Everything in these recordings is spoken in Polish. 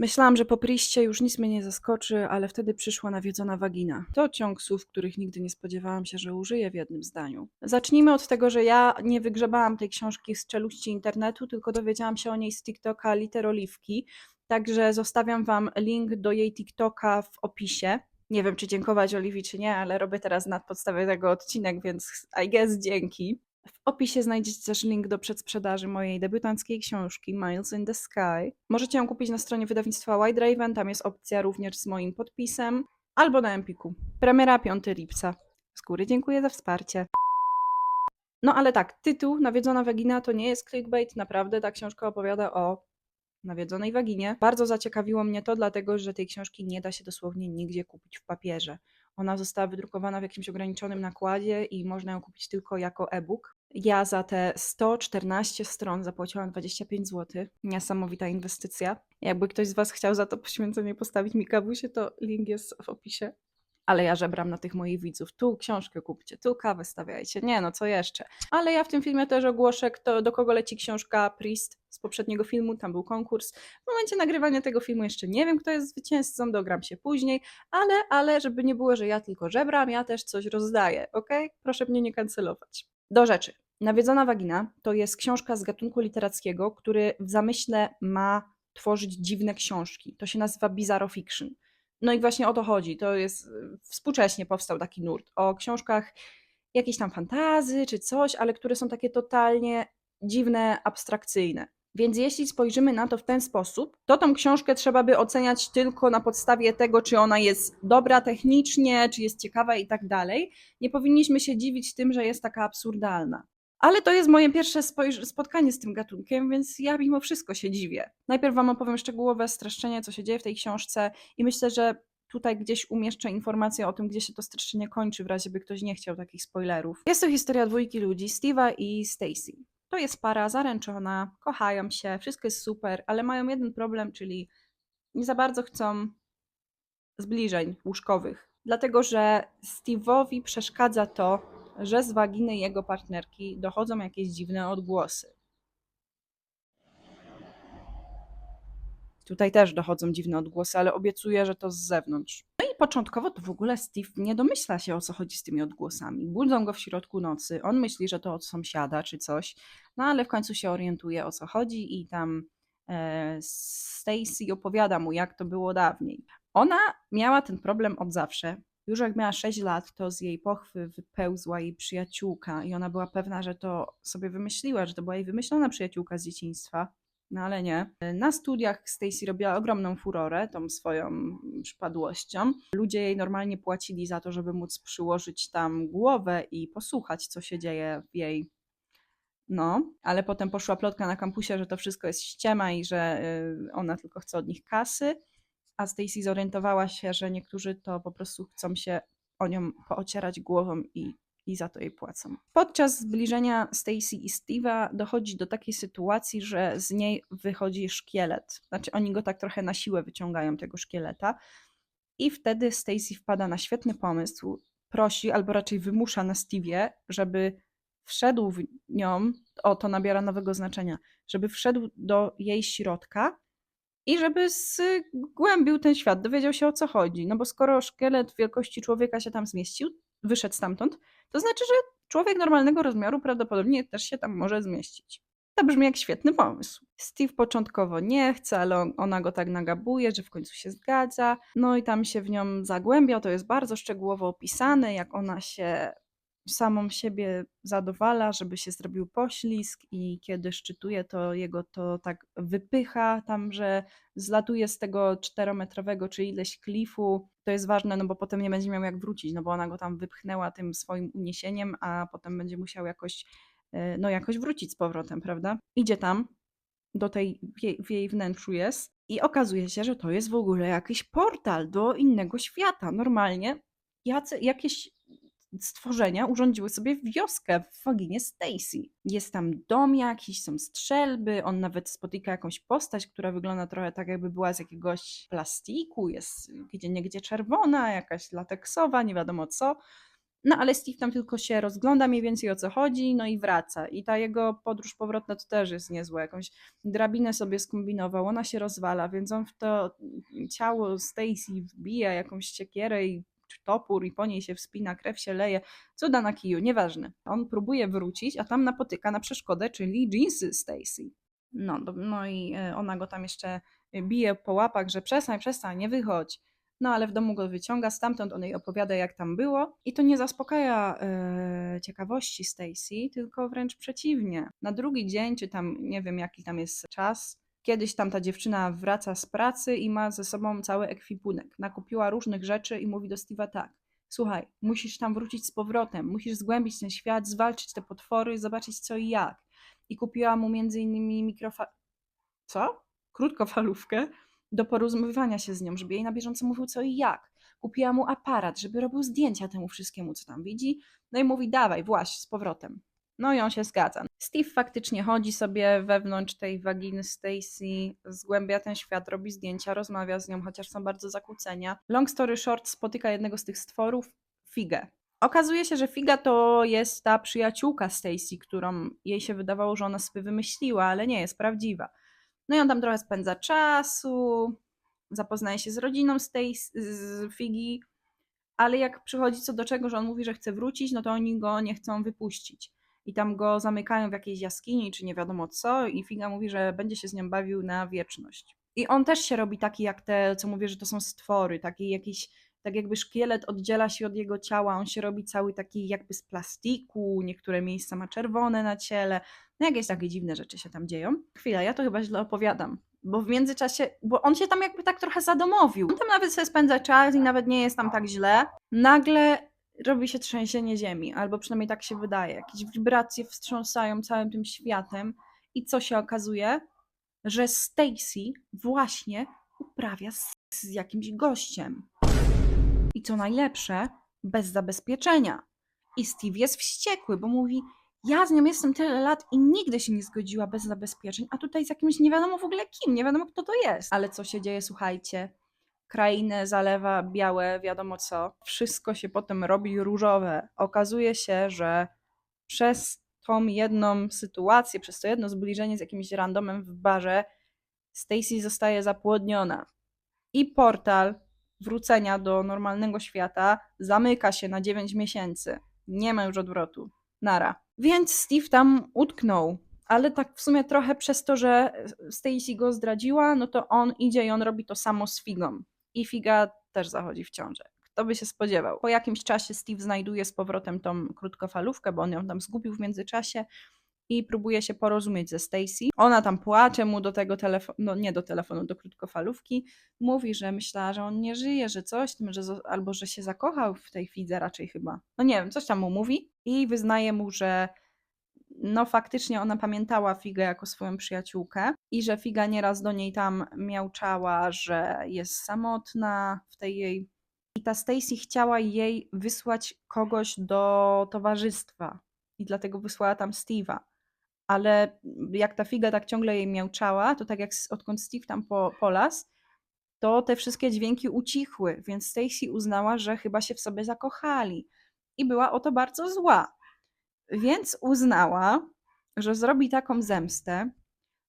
Myślałam, że po priście już nic mnie nie zaskoczy, ale wtedy przyszła nawiedzona wagina. To ciąg słów, których nigdy nie spodziewałam się, że użyję w jednym zdaniu. Zacznijmy od tego, że ja nie wygrzebałam tej książki z czeluści internetu, tylko dowiedziałam się o niej z TikToka Literoliwki. Także zostawiam Wam link do jej TikToka w opisie. Nie wiem, czy dziękować Oliwii, czy nie, ale robię teraz na podstawie tego odcinek, więc I guess dzięki. W opisie znajdziecie też link do przedsprzedaży mojej debiutanckiej książki Miles in the Sky. Możecie ją kupić na stronie wydawnictwa White Raven, tam jest opcja również z moim podpisem, albo na Empiku. Premiera 5 lipca. Z góry dziękuję za wsparcie. No ale tak, tytuł Nawiedzona Wagina to nie jest clickbait, naprawdę ta książka opowiada o nawiedzonej waginie. Bardzo zaciekawiło mnie to, dlatego że tej książki nie da się dosłownie nigdzie kupić w papierze. Ona została wydrukowana w jakimś ograniczonym nakładzie i można ją kupić tylko jako e-book. Ja za te 114 stron zapłaciłam 25 zł. Niesamowita inwestycja. Jakby ktoś z Was chciał za to poświęcenie postawić mi kawusie, to link jest w opisie. Ale ja żebram na tych moich widzów. Tu książkę kupcie, tu kawę stawiajcie. Nie no, co jeszcze? Ale ja w tym filmie też ogłoszę, kto, do kogo leci książka Priest z poprzedniego filmu. Tam był konkurs. W momencie nagrywania tego filmu jeszcze nie wiem, kto jest zwycięzcą, dogram się później. Ale, ale, żeby nie było, że ja tylko żebram, ja też coś rozdaję, ok? Proszę mnie nie kancelować. Do rzeczy. Nawiedzona wagina to jest książka z gatunku literackiego, który w zamyśle ma tworzyć dziwne książki. To się nazywa bizarro fiction. No i właśnie o to chodzi. To jest y, współcześnie powstał taki nurt o książkach jakiejś tam fantazy czy coś, ale które są takie totalnie dziwne, abstrakcyjne. Więc jeśli spojrzymy na to w ten sposób, to tą książkę trzeba by oceniać tylko na podstawie tego, czy ona jest dobra technicznie, czy jest ciekawa i tak dalej. Nie powinniśmy się dziwić tym, że jest taka absurdalna. Ale to jest moje pierwsze spotkanie z tym gatunkiem, więc ja mimo wszystko się dziwię. Najpierw Wam opowiem szczegółowe streszczenie, co się dzieje w tej książce, i myślę, że tutaj gdzieś umieszczę informację o tym, gdzie się to streszczenie kończy, w razie by ktoś nie chciał takich spoilerów. Jest to historia dwójki ludzi, Steve'a i Stacy. To jest para zaręczona, kochają się, wszystko jest super, ale mają jeden problem, czyli nie za bardzo chcą zbliżeń łóżkowych. Dlatego, że Steve'owi przeszkadza to, że z waginy jego partnerki dochodzą jakieś dziwne odgłosy. Tutaj też dochodzą dziwne odgłosy, ale obiecuję, że to z zewnątrz. No i początkowo to w ogóle Steve nie domyśla się o co chodzi z tymi odgłosami. Budzą go w środku nocy, on myśli, że to od sąsiada czy coś, no ale w końcu się orientuje o co chodzi i tam e, Stacy opowiada mu, jak to było dawniej. Ona miała ten problem od zawsze. Już jak miała 6 lat, to z jej pochwy wypełzła jej przyjaciółka i ona była pewna, że to sobie wymyśliła, że to była jej wymyślona przyjaciółka z dzieciństwa. No ale nie. Na studiach Stacy robiła ogromną furorę tą swoją przypadłością. Ludzie jej normalnie płacili za to, żeby móc przyłożyć tam głowę i posłuchać, co się dzieje w jej. No, ale potem poszła plotka na kampusie, że to wszystko jest ściema i że y, ona tylko chce od nich kasy. A Stacy zorientowała się, że niektórzy to po prostu chcą się o nią poocierać głową i i za to jej płacą. Podczas zbliżenia Stacy i Steve'a dochodzi do takiej sytuacji, że z niej wychodzi szkielet. Znaczy oni go tak trochę na siłę wyciągają tego szkieleta i wtedy Stacy wpada na świetny pomysł, prosi albo raczej wymusza na Steve'ie, żeby wszedł w nią, o to nabiera nowego znaczenia, żeby wszedł do jej środka i żeby zgłębił ten świat, dowiedział się o co chodzi. No bo skoro szkielet wielkości człowieka się tam zmieścił, wyszedł stamtąd, to znaczy, że człowiek normalnego rozmiaru prawdopodobnie też się tam może zmieścić. To brzmi jak świetny pomysł. Steve początkowo nie chce, ale on, ona go tak nagabuje, że w końcu się zgadza. No i tam się w nią zagłębia. To jest bardzo szczegółowo opisane, jak ona się samą siebie zadowala, żeby się zrobił poślizg i kiedy szczytuje, to jego to tak wypycha tam, że zlatuje z tego czterometrowego czy ileś klifu. To jest ważne, no bo potem nie będzie miał jak wrócić, no bo ona go tam wypchnęła tym swoim uniesieniem, a potem będzie musiał jakoś, e, no jakoś wrócić z powrotem, prawda? Idzie tam, do tej, w jej, w jej wnętrzu jest i okazuje się, że to jest w ogóle jakiś portal do innego świata. Normalnie jacy, jakieś stworzenia urządziły sobie wioskę w waginie Stacy. Jest tam dom jakiś, są strzelby, on nawet spotyka jakąś postać, która wygląda trochę tak, jakby była z jakiegoś plastiku, jest gdzie niegdzie czerwona, jakaś lateksowa, nie wiadomo co. No ale Steve tam tylko się rozgląda mniej więcej o co chodzi, no i wraca. I ta jego podróż powrotna to też jest niezła. Jakąś drabinę sobie skombinował, ona się rozwala, więc on w to ciało Stacy wbija jakąś siekierę i topór i po niej się wspina, krew się leje, cuda na kiju, nieważne. On próbuje wrócić, a tam napotyka na przeszkodę, czyli jeansy Stacy. No, no i e, ona go tam jeszcze bije po łapach, że przestań, przestań, nie wychodź. No ale w domu go wyciąga, stamtąd on jej opowiada jak tam było i to nie zaspokaja e, ciekawości Stacy, tylko wręcz przeciwnie. Na drugi dzień, czy tam nie wiem jaki tam jest czas, kiedyś tam ta dziewczyna wraca z pracy i ma ze sobą cały ekwipunek. Nakupiła różnych rzeczy i mówi do Steve'a tak, słuchaj, musisz tam wrócić z powrotem, musisz zgłębić ten świat, zwalczyć te potwory, zobaczyć co i jak. I kupiła mu między innymi mikrofa... Co? Krótkofalówkę do porozumiewania się z nią, żeby jej na bieżąco mówił co i jak. Kupiła mu aparat, żeby robił zdjęcia temu wszystkiemu, co tam widzi. No i mówi, dawaj, właź z powrotem. No i on się zgadza. Steve faktycznie chodzi sobie wewnątrz tej waginy Stacy, zgłębia ten świat, robi zdjęcia, rozmawia z nią, chociaż są bardzo zakłócenia. Long story short, spotyka jednego z tych stworów, Figę. Okazuje się, że Figa to jest ta przyjaciółka Stacy, którą jej się wydawało, że ona sobie wymyśliła, ale nie jest prawdziwa. No i on tam trochę spędza czasu, zapoznaje się z rodziną tej z Figi, ale jak przychodzi co do czego, że on mówi, że chce wrócić, no to oni go nie chcą wypuścić. I tam go zamykają w jakiejś jaskini, czy nie wiadomo co, i Figa mówi, że będzie się z nią bawił na wieczność. I on też się robi taki jak te, co mówię, że to są stwory, taki jakiś, tak jakby szkielet oddziela się od jego ciała, on się robi cały taki jakby z plastiku, niektóre miejsca ma czerwone na ciele, no jakieś takie dziwne rzeczy się tam dzieją. Chwila, ja to chyba źle opowiadam, bo w międzyczasie, bo on się tam jakby tak trochę zadomowił. On tam nawet sobie spędza czas i nawet nie jest tam tak źle. Nagle robi się trzęsienie ziemi, albo przynajmniej tak się wydaje. Jakieś wibracje wstrząsają całym tym światem i co się okazuje? Że Stacy właśnie uprawia seks z jakimś gościem. I co najlepsze, bez zabezpieczenia. I Steve jest wściekły, bo mówi: Ja z nią jestem tyle lat i nigdy się nie zgodziła bez zabezpieczeń, a tutaj z jakimś nie wiadomo w ogóle kim, nie wiadomo kto to jest. Ale co się dzieje, słuchajcie? Krainę zalewa białe, wiadomo co. Wszystko się potem robi różowe. Okazuje się, że przez tą jedną sytuację, przez to jedno zbliżenie z jakimś randomem w barze, Stacy zostaje zapłodniona. I portal wrócenia do normalnego świata zamyka się na 9 miesięcy. Nie ma już odwrotu. Nara. Więc Steve tam utknął. Ale tak w sumie trochę przez to, że Stacy go zdradziła, no to on idzie i on robi to samo z Figą. I Figa też zachodzi w ciążę. Kto by się spodziewał? Po jakimś czasie Steve znajduje z powrotem tą krótkofalówkę, bo on ją tam zgubił w międzyczasie i próbuje się porozumieć ze Stacy. Ona tam płacze mu do tego telefonu, no nie do telefonu, do krótkofalówki. Mówi, że myślała, że on nie żyje, że coś, że albo że się zakochał w tej Fidze raczej chyba. No nie wiem, coś tam mu mówi i wyznaje mu, że no faktycznie ona pamiętała Figę jako swoją przyjaciółkę i że Figa nieraz do niej tam miałczała, że jest samotna w tej jej... I ta Stacy chciała jej wysłać kogoś do towarzystwa i dlatego wysłała tam Steve'a. Ale jak ta Figa tak ciągle jej miałczała, to tak jak odkąd Steve tam po, polas, to te wszystkie dźwięki ucichły, więc Stacy uznała, że chyba się w sobie zakochali i była o to bardzo zła. Więc uznała, że zrobi taką zemstę,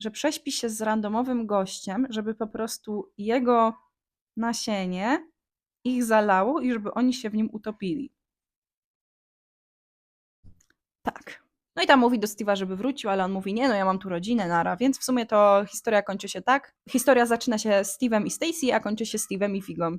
że prześpi się z randomowym gościem, żeby po prostu jego nasienie ich zalało i żeby oni się w nim utopili. Tak. No i tam mówi do Steve'a, żeby wrócił, ale on mówi, nie no, ja mam tu rodzinę, nara, więc w sumie to historia kończy się tak. Historia zaczyna się Steve'em i Stacy, a kończy się Steve'em i Figą.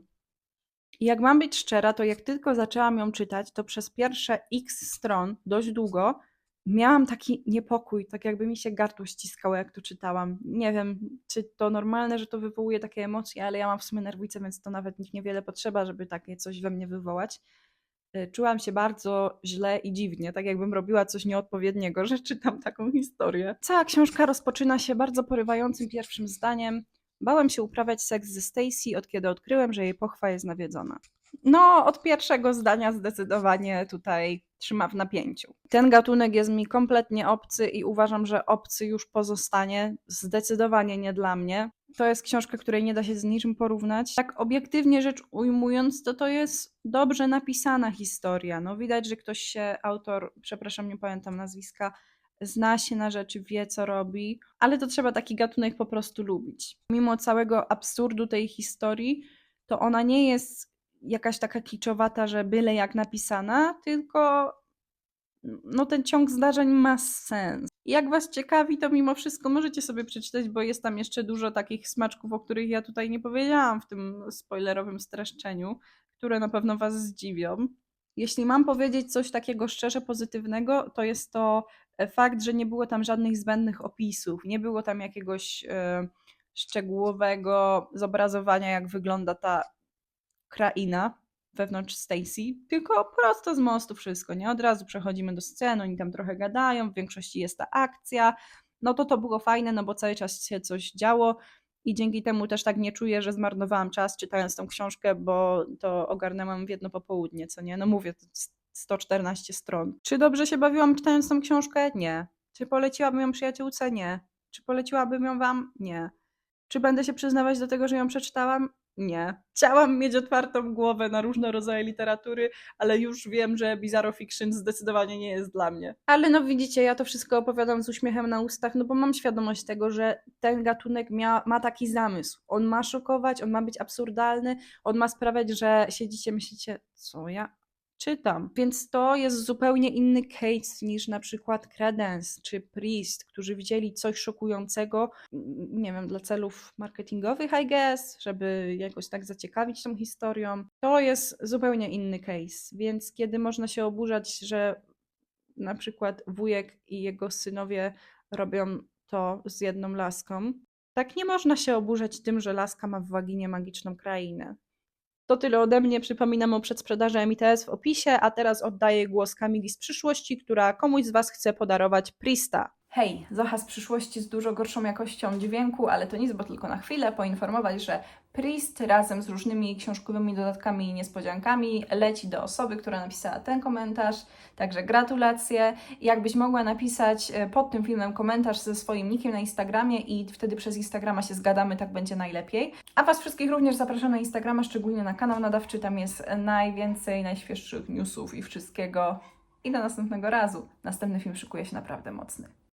I jak mam być szczera, to jak tylko zaczęłam ją czytać, to przez pierwsze x stron, dość długo, miałam taki niepokój, tak jakby mi się gardło ściskało, jak to czytałam. Nie wiem, czy to normalne, że to wywołuje takie emocje, ale ja mam w sumie nerwice, więc to nawet niewiele potrzeba, żeby takie coś we mnie wywołać. Y, Czułam się bardzo źle i dziwnie, tak jakbym robiła coś nieodpowiedniego, że czytam taką historię. Cała książka rozpoczyna się bardzo porywającym pierwszym zdaniem. Bałem się uprawiać seks ze Stacy, od kiedy odkryłem, że jej pochwa jest nawiedzona. No, od pierwszego zdania zdecydowanie tutaj trzyma w napięciu. Ten gatunek jest mi kompletnie obcy i uważam, że obcy już pozostanie. Zdecydowanie nie dla mnie. To jest książka, której nie da się z niczym porównać. Tak obiektywnie rzecz ujmując, to to jest dobrze napisana historia. No widać, że ktoś się, autor, przepraszam, nie pamiętam nazwiska, zna się na rzeczy, wie co robi, ale to trzeba taki gatunek po prostu lubić. Mimo całego absurdu tej historii, to ona nie jest jakaś taka kiczowata, że byle jak napisana, tylko no ten ciąg zdarzeń ma sens. Jak was ciekawi, to mimo wszystko możecie sobie przeczytać, bo jest tam jeszcze dużo takich smaczków, o których ja tutaj nie powiedziałam w tym spoilerowym streszczeniu, które na pewno was zdziwią. Jeśli mam powiedzieć coś takiego szczerze pozytywnego, to jest to fakt, że nie było tam żadnych zbędnych opisów, nie było tam jakiegoś e, szczegółowego zobrazowania, jak wygląda ta kraina wewnątrz Stacy, tylko prosto z mostu wszystko, nie? Od razu przechodzimy do sceny, oni tam trochę gadają, w większości jest ta akcja. No to to było fajne, no bo cały czas się coś działo i dzięki temu też tak nie czuję, że zmarnowałam czas czytając tą książkę, bo to ogarnęłam w jedno popołudnie, co nie? No mówię, to jest 114 stron. Czy dobrze się bawiłam czytając tą książkę? Nie. Czy poleciłabym ją przyjaciółce? Nie. Czy poleciłabym ją wam? Nie. Czy będę się przyznawać do tego, że ją przeczytałam? Nie. Chciałam mieć otwartą głowę na różne rodzaje literatury, ale już wiem, że Bizarro Fiction zdecydowanie nie jest dla mnie. Ale no widzicie, ja to wszystko opowiadam z uśmiechem na ustach, no bo mam świadomość tego, że ten gatunek mia, ma taki zamysł. On ma szokować, on ma być absurdalny, on ma sprawiać, że siedzicie, myślicie, co ja czytam. Więc to jest zupełnie inny case niż na przykład Credence czy Priest, którzy widzieli coś szokującego, nie wiem, dla celów marketingowych, I guess, żeby jakoś tak zaciekawić tą historią. To jest zupełnie inny case, więc kiedy można się oburzać, że na przykład wujek i jego synowie robią to z jedną laską, tak nie można się oburzać tym, że laska ma w waginie magiczną krainę. To tyle ode mnie. Przypominam o przedsprzedaży MITS w opisie, a teraz oddaję głos Kamili z przyszłości, która komuś z Was chce podarować Prista. Hej, Zocha z przyszłości z dużo gorszą jakością dźwięku, ale to nic, bo tylko na chwilę poinformować, że Priest razem z różnymi książkowymi dodatkami i niespodziankami leci do osoby, która napisała ten komentarz. Także gratulacje. Jakbyś mogła napisać e, pod tym filmem komentarz ze swoim nickiem na Instagramie i wtedy przez Instagrama się zgadamy, tak będzie najlepiej. A Was wszystkich również zapraszam na Instagrama, szczególnie na kanał nadawczy. Tam jest najwięcej najświeższych newsów i wszystkiego. I do następnego razu. Następny film szykuje się naprawdę mocny.